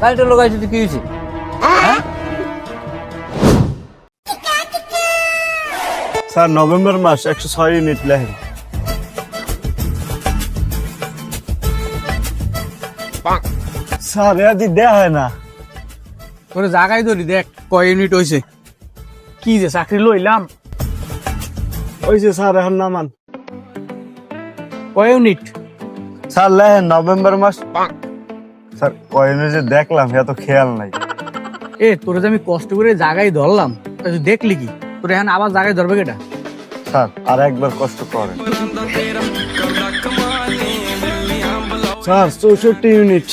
কারেন্টের লোক আছে কি হয়েছে? স্যার নভেম্বর মাস একশো ছয় ইউনিট লেহেন স্যার এদি দেয়া হয় না? তোরে জাগাই ধরি দেখ কয় ইউনিট হইছে কি যে চাকরি লইলাম। যে স্যার এখন নামান। কয় ইউনিট? স্যার লেহেন নভেম্বর মাস। স্যার কয় ইউনিট যে দেখলাম এত খেয়াল নাই। এ তোরে যে আমি কষ্ট করে জাগাই ধরলাম তা তুই দেখলি কি? তোরে এখন আবার জাগাই ধরবে কেটা? স্যার আর একবার কষ্ট করেন। স্যার চৌষট্টি ইউনিট।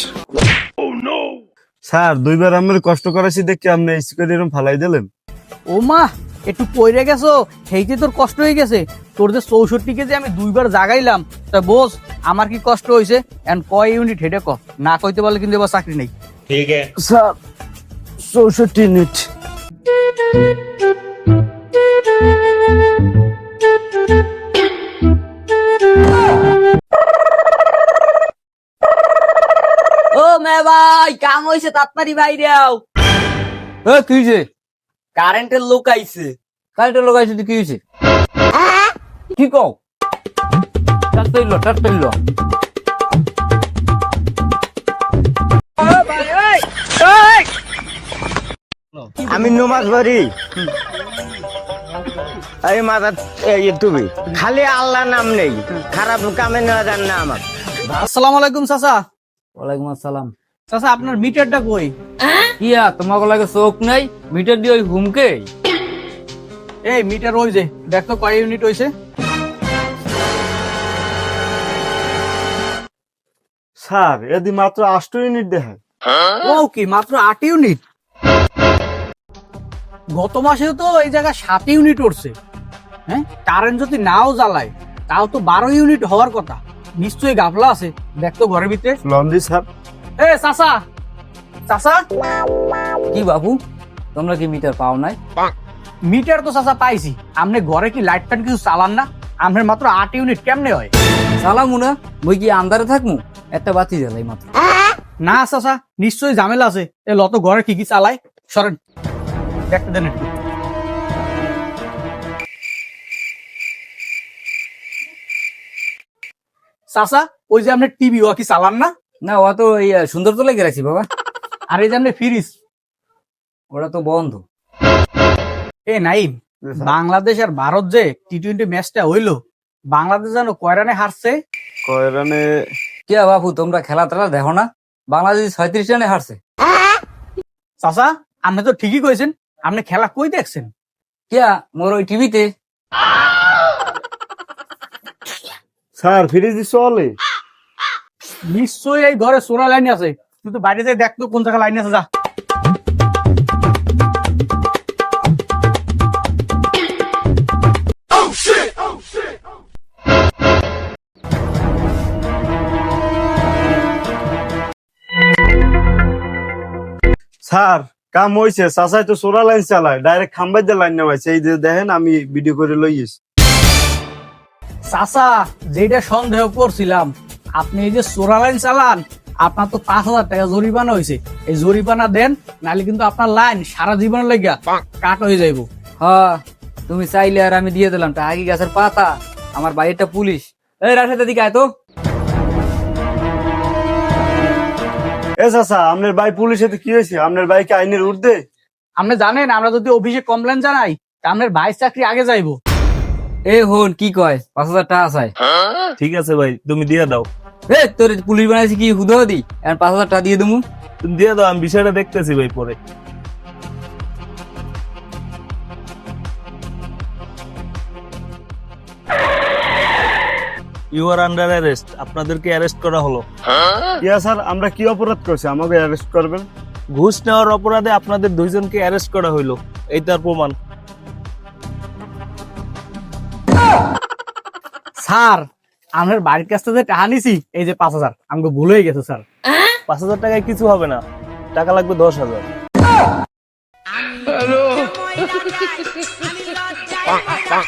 স্যার দুইবার আমার কষ্ট করাছি দেখে আপনি এরকম ফালাই দিলেন। ও মা একটু পইরে গেছো সেইতে তোর কষ্ট হয়ে গেছে। তোর যে চৌষট্টি কেজি আমি দুইবার জাগাইলাম তা বোস আমার কি কষ্ট হয়েছে এন্ড কয় ইউনিট হেডে ক? না কইতে পারলে কিন্তু এবার চাকরি নেই। স্যার চৌষট্টি ইউনিট ও মে ভাই কাম তাড়াতাড়ি এ কি হয়েছে কারেন্টের লোক আইছে। কারেন্টের লোক আইছে কি হয়েছে কি কও? তাড়াতাড়ি লো তাড়াতাড়ি লো আমি নমাজ পড়ি। এই মাথা তুমি। খালি আল্লাহ নাম নেই। খারাপ কামে নেওয়া যান না আমার। আসসালামু আলাইকুম চাচা। ওয়ালাইকুম আসসালাম। চাচা আপনার মিটারটা কই? কিয়া তোমাকে লাগে চোখ নাই মিটার দিয়ে ওই হুমকে? এই মিটার ওই যে দেখ কয় ইউনিট হইছে? স্যার এদি মাত্র আষ্ট ইউনিট দেখায়। ও কি মাত্র আট ইউনিট? গত মাসেও তো এই জায়গায় সাত ইউনিট উঠছে। হ্যাঁ? কারেন্ট যদি নাও জ্বালায় তাও তো বারো ইউনিট হওয়ার কথা। নিশ্চয়ই গাফলা আছে দেখ তো ঘরের ভিতরে। লন্ডি স্যার। এ চাচা! চাচা! কি বাবু তোমরা কি মিটার পাও নাই? মিটার তো চাচা পাইছি। আপনি ঘরে কি লাইট ফ্যান কিছু চালান না? আপনার মাত্র আট ইউনিট কেমনে হয়? সালামু না মুই কি আন্দারে থাকমু? একটা বাতি জ্বালাই মাত্র। না চাচা নিশ্চয়ই ঝামেলা আছে। এ লত ঘরে কি কি চালায় সরেন। দেখতে দেন একটু। চাচা ওই যে আপনি টিভি ও কি চালান না? না ও তো এই সুন্দর তো লেগে রাখছি বাবা। আর এই যে আপনি ফ্রিজ। ওটা তো বন্ধ। এ নাইম বাংলাদেশ আর ভারত যে টি টোয়েন্টি ম্যাচটা হইল বাংলাদেশ জানো কয় রানে হারছে? কয় রানে কে বাপু তোমরা খেলা টেলা দেখো না? বাংলাদেশ ছয়ত্রিশ রানে হারছে। চাচা আপনি তো ঠিকই কইছেন আপনি খেলা কই দেখছেন? কিয়া মোর ওই টিভিতে। স্যার ফ্রিজ চলে নিশ্চয়ই এই ঘরে সোনা লাইন আছে। কিন্তু তো বাইরে যাই দেখতো কোন জায়গায় লাইন আছে যা। স্যার কাম হইছে। চাচাই তো সোরা লাইন চালায় ডাইরেক্ট খাম্বাই দিয়ে লাইন নেওয়াইছে এই যে দেখেন আমি ভিডিও করে লইয়েছি চাচা যেটা সন্দেহ করছিলাম আপনি এই যে সোরা লাইন চালান আপনার তো পাঁচ হাজার টাকা জরিমানা হয়েছে এই জরিমানা দেন নাহলে কিন্তু আপনার লাইন সারা জীবনের লেগে কাট হয়ে যাইব। হ্যাঁ তুমি চাইলে আর আমি দিয়ে দিলাম। তা আগে গাছের পাতা আমার বাড়িটা পুলিশ। এই রাশেদ দিকে আয় তো। এ চাচা আপনার ভাই পুলিশে তো কি হয়েছে? আপনার ভাইকে আইনের ঊর্ধ্বে? আপনি জানেন আমরা যদি অফিসে কমপ্লেন জানাই তা আপনার ভাই চাকরি আগে যাইবো। এ হন কি কয়? পাঁচ হাজার টাকা চাই। ঠিক আছে ভাই তুমি দিয়ে দাও। এ তোর পুলিশ বানাইছি কি হুদো দি আর পাঁচ হাজার টাকা দিয়ে দেবো তুমি দিয়ে দাও আমি বিষয়টা দেখতেছি ভাই পরে। ইউ আর আন্ডার অ্যারেস্ট আপনাদেরকে অ্যারেস্ট করা হলো। ইয়া স্যার আমরা কি অপরাধ করছি? আমাকে অ্যারেস্ট করবেন? ঘুষ নেওয়ার অপরাধে আপনাদের দুইজনকে অ্যারেস্ট করা হইল। এই তার প্রমাণ। স্যার আমার বাড়ির কাছ থেকে টাকা নিছি। এই যে পাঁচ হাজার। আমাকে ভুল হয়ে গেছে স্যার। পাঁচ হাজার টাকায় কিছু হবে না। টাকা লাগবে দশ হাজার। আমি লজ্জায়